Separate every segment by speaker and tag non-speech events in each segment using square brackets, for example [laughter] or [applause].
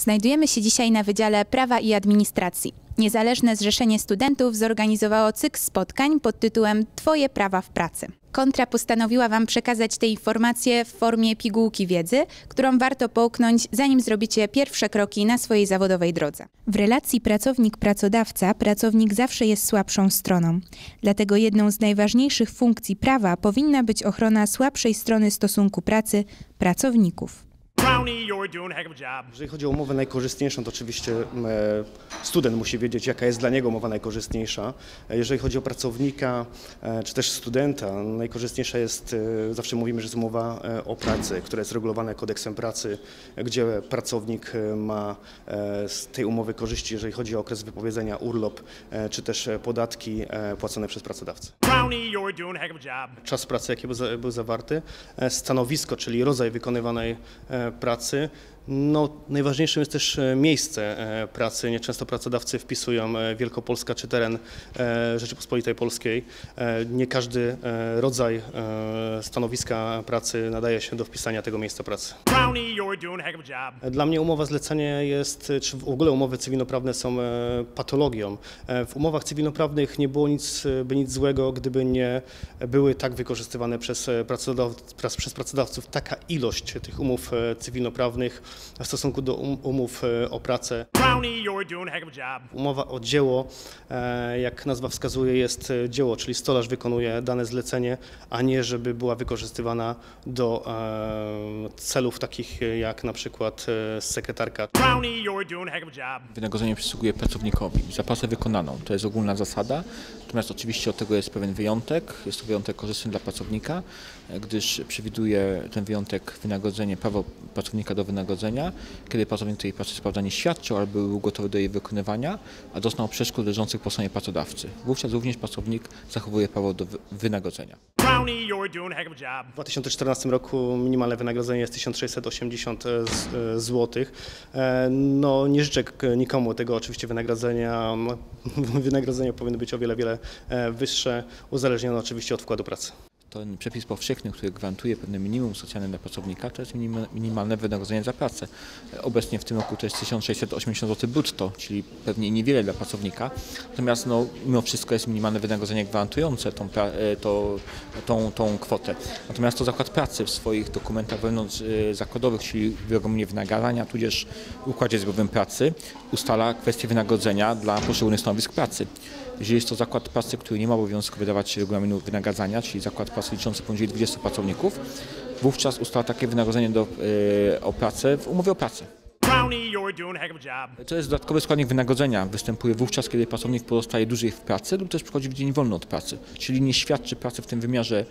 Speaker 1: Znajdujemy się dzisiaj na Wydziale Prawa i Administracji. Niezależne Zrzeszenie Studentów zorganizowało cykl spotkań pod tytułem Twoje prawa w pracy. Kontra postanowiła Wam przekazać te informacje w formie pigułki wiedzy, którą warto połknąć, zanim zrobicie pierwsze kroki na swojej zawodowej drodze. W relacji pracownik-pracodawca pracownik zawsze jest słabszą stroną. Dlatego jedną z najważniejszych funkcji prawa powinna być ochrona słabszej strony stosunku pracy pracowników.
Speaker 2: Jeżeli chodzi o umowę najkorzystniejszą, to oczywiście e, student musi wiedzieć, jaka jest dla niego umowa najkorzystniejsza. E, Jeżeli chodzi o pracownika e, czy też studenta, najkorzystniejsza jest, zawsze mówimy, że jest umowa o pracy, która jest regulowana kodeksem pracy, gdzie pracownik ma z tej umowy korzyści, jeżeli chodzi o okres wypowiedzenia, urlop czy też podatki płacone przez pracodawcę. Czas pracy, jaki był, za, był zawarty, stanowisko, czyli rodzaj wykonywanej e, pracy. No, najważniejszym jest też e, miejsce e, pracy. Nieczęsto pracodawcy wpisują e, Wielkopolska czy teren Rzeczypospolitej Polskiej. Nie każdy rodzaj stanowiska pracy nadaje się do wpisania tego miejsca pracy. Dla mnie umowa zlecenie jest, czy w ogóle umowy cywilnoprawne są patologią. W umowach cywilnoprawnych nie było nic, by nic złego, gdyby nie były tak wykorzystywane przez, pracodaw, przez pracodawców taka ilość tych umów cywilnoprawnych w stosunku do um, umów e, o pracę. Umowa o dzieło, e, jak nazwa wskazuje, jest e, dzieło, czyli stolarz wykonuje dane zlecenie, a nie żeby była wykorzystywana do celów takich jak na przykład sekretarka.
Speaker 3: Wynagrodzenie przysługuje pracownikowi za pracę wykonaną. To jest ogólna zasada. Natomiast oczywiście od tego jest pewien wyjątek. Jest to wyjątek korzystny dla pracownika, gdyż przewiduje ten wyjątek wynagrodzenie, prawo pracownika do wynagrodzenia, kiedy pracownik tej pracy sprawdza nie świadczył albo był gotowy do jej wykonywania, a doznał przeszkód leżących po stronie pracodawcy. Wówczas również pracownik zachowuje prawo do wy- wynagrodzenia.
Speaker 2: W 2014 roku minimalne wynagrodzenie jest 1680 zł. No nie życzę nikomu tego oczywiście wynagrodzenia. [laughs] Wynagrodzenie powinno być o wiele, wiele e, wyższe, uzależnione oczywiście od wkładu pracy.
Speaker 3: Ten przepis powszechny, który gwarantuje pewne minimum socjalne dla pracownika, to jest minima- minimalne wynagrodzenie za pracę. Obecnie w tym roku to jest 1680 zł brutto, czyli pewnie niewiele dla pracownika. Natomiast no, mimo wszystko jest minimalne wynagrodzenie gwarantujące tą, e, to, tą, tą kwotę. Natomiast to zakład pracy w swoich dokumentach wewnątrz e, zakładowych, czyli w regulaminie wynagradzania, tudzież układzie zbiorowym pracy ustala kwestię wynagrodzenia dla poszczególnych stanowisk pracy. Jeżeli jest to zakład pracy, który nie ma obowiązku wydawać regulaminu wynagradzania, czyli zakład pracy liczący poniżej 20 pracowników, wówczas ustala takie wynagrodzenie do, e, o pracę w umowie o pracę. To jest dodatkowy składnik wynagrodzenia. Występuje wówczas, kiedy pracownik pozostaje dłużej w pracy lub też przychodzi w dzień wolny od pracy, czyli nie świadczy pracy w tym wymiarze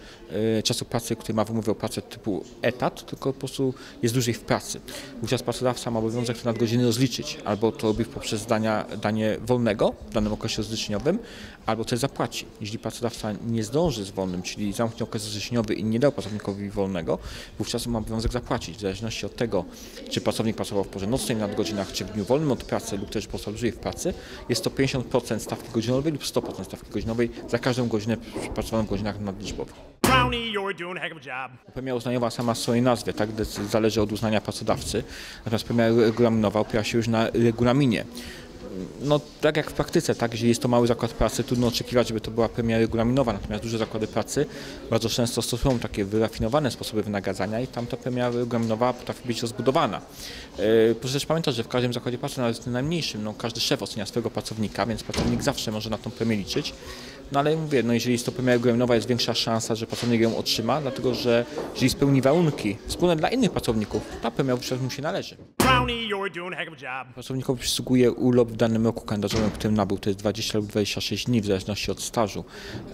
Speaker 3: e, czasu pracy, który ma w umowie o pracę typu etat, tylko po prostu jest dłużej w pracy. Wówczas pracodawca ma obowiązek te nadgodziny rozliczyć, albo to robi poprzez dania, danie wolnego w danym okresie rozliczeniowym, albo też zapłaci. Jeśli pracodawca nie zdąży z wolnym, czyli zamknie okres rozliczeniowy i nie dał pracownikowi wolnego, wówczas ma obowiązek zapłacić, w zależności od tego, czy pracownik pracował w porze nocnej na nadgodzinach, czy w dniu wolnym od pracy lub też dłużej w pracy, jest to 50% stawki godzinowej lub 100% stawki godzinowej za każdą godzinę przepracowaną w godzinach nadliczbowych. Premia uznaniowa sama w swojej nazwie, tak, zależy od uznania pracodawcy, natomiast premia regulaminowa opiera się już na regulaminie. No tak jak w praktyce, tak, jeżeli jest to mały zakład pracy, trudno oczekiwać, żeby to była premia regulaminowa, natomiast duże zakłady pracy bardzo często stosują takie wyrafinowane sposoby wynagradzania i tam ta premia regulaminowa potrafi być rozbudowana. E, Proszę też pamiętać, że w każdym zakładzie pracy, nawet w tym najmniejszym, no, każdy szef ocenia swojego pracownika, więc pracownik zawsze może na tą premię liczyć. No ale mówię, no jeżeli jest to premia regulaminowa, jest większa szansa, że pracownik ją otrzyma, dlatego że jeżeli spełni warunki wspólne dla innych pracowników, ta premia wówczas mu się należy. Pracownikowi przysługuje urlop w danym roku kalendarzowym, w którym nabył, to jest 20 lub 26 dni, w zależności od stażu.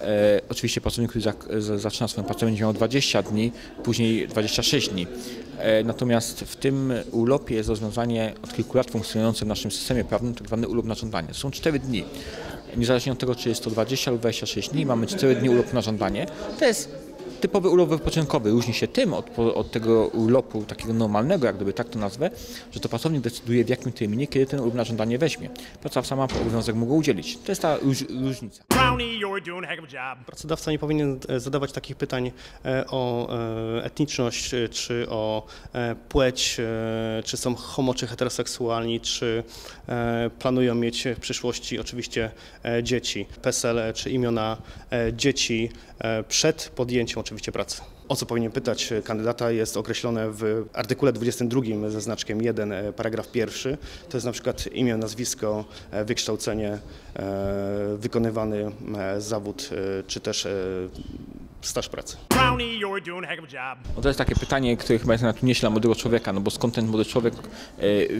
Speaker 3: E, oczywiście pracownik, który zaczyna swoją pracę, będzie miał 20 dni, później 26 dni. E, natomiast w tym urlopie jest rozwiązanie od kilku lat funkcjonujące w naszym systemie prawnym, tak zwany urlop na żądanie. Są 4 dni. Niezależnie od tego, czy jest to 20 lub 26 dni, mamy 4 dni urlopu na żądanie. To jest typowy urlop wypoczynkowy różni się tym od, od tego urlopu takiego normalnego, jak gdyby tak to nazwę, że to pracownik decyduje w jakim terminie, kiedy ten urlop na żądanie weźmie. Pracodawca ma obowiązek mu go udzielić. To jest ta róż, różnica.
Speaker 2: Pracodawca nie powinien e, zadawać takich pytań e, o e, etniczność, czy o płeć, czy są homo, czy heteroseksualni, czy planują mieć w przyszłości oczywiście dzieci, PESEL czy imiona dzieci przed podjęciem oczywiście pracy. O co powinien pytać kandydata jest określone w artykule 22 ze znaczkiem 1, e, paragraf pierwszy. To jest na przykład imię, nazwisko, e, wykształcenie, e, wykonywany e, zawód e, czy też e, staż pracy.
Speaker 3: No to jest takie pytanie, które chyba jest na tu nieśle dla młodego człowieka, no bo skąd ten młody człowiek e,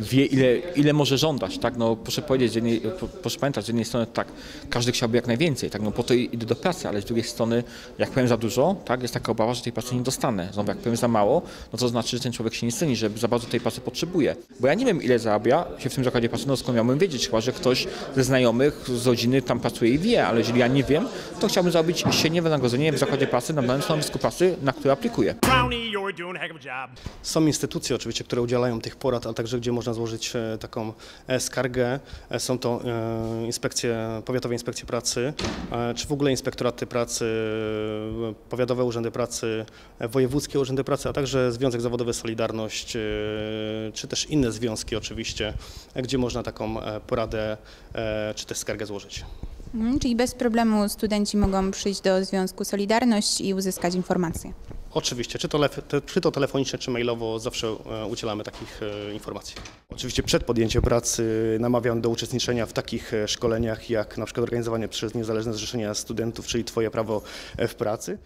Speaker 3: wie, ile, ile może żądać, tak? No proszę powiedzieć, z jednej, proszę pamiętać, z jednej strony tak, każdy chciałby jak najwięcej, tak? No po to idę do pracy, ale z drugiej strony, jak powiem za dużo, tak? Jest taka obawa, że tej pracy nie dostanę. Znowu, jak powiem za mało, no to znaczy, że ten człowiek się nie ceni, że za bardzo tej pracy potrzebuje. Bo ja nie wiem, ile zarabia się w tym zakładzie pracy, no skąd miałbym wiedzieć, chyba, że ktoś ze znajomych, z rodziny tam pracuje i wie, ale jeżeli ja nie wiem, to chciałbym zarobić średnie wynagrodzenie w zakładzie pracy na danym stanowisku pracy, na które aplikuję.
Speaker 2: Są instytucje oczywiście, które udzielają tych porad, a także gdzie można złożyć e, taką e, skargę. E, Są to inspekcje, powiatowe inspekcje pracy, czy w ogóle inspektoraty pracy, powiatowe urzędy pracy, wojewódzkie urzędy pracy, a także Związek Zawodowy Solidarność, czy też inne związki oczywiście, gdzie można taką poradę czy też skargę złożyć.
Speaker 1: Mhm, czyli bez problemu studenci mogą przyjść do Związku Solidarność i uzyskać informacje.
Speaker 2: Oczywiście, czy to, czy to telefonicznie, czy mailowo, zawsze e, udzielamy takich e, informacji. Oczywiście przed podjęciem pracy namawiam do uczestniczenia w takich e, szkoleniach, jak na przykład organizowanie przez Niezależne Zrzeszenie Studentów, czyli Twoje prawo w pracy.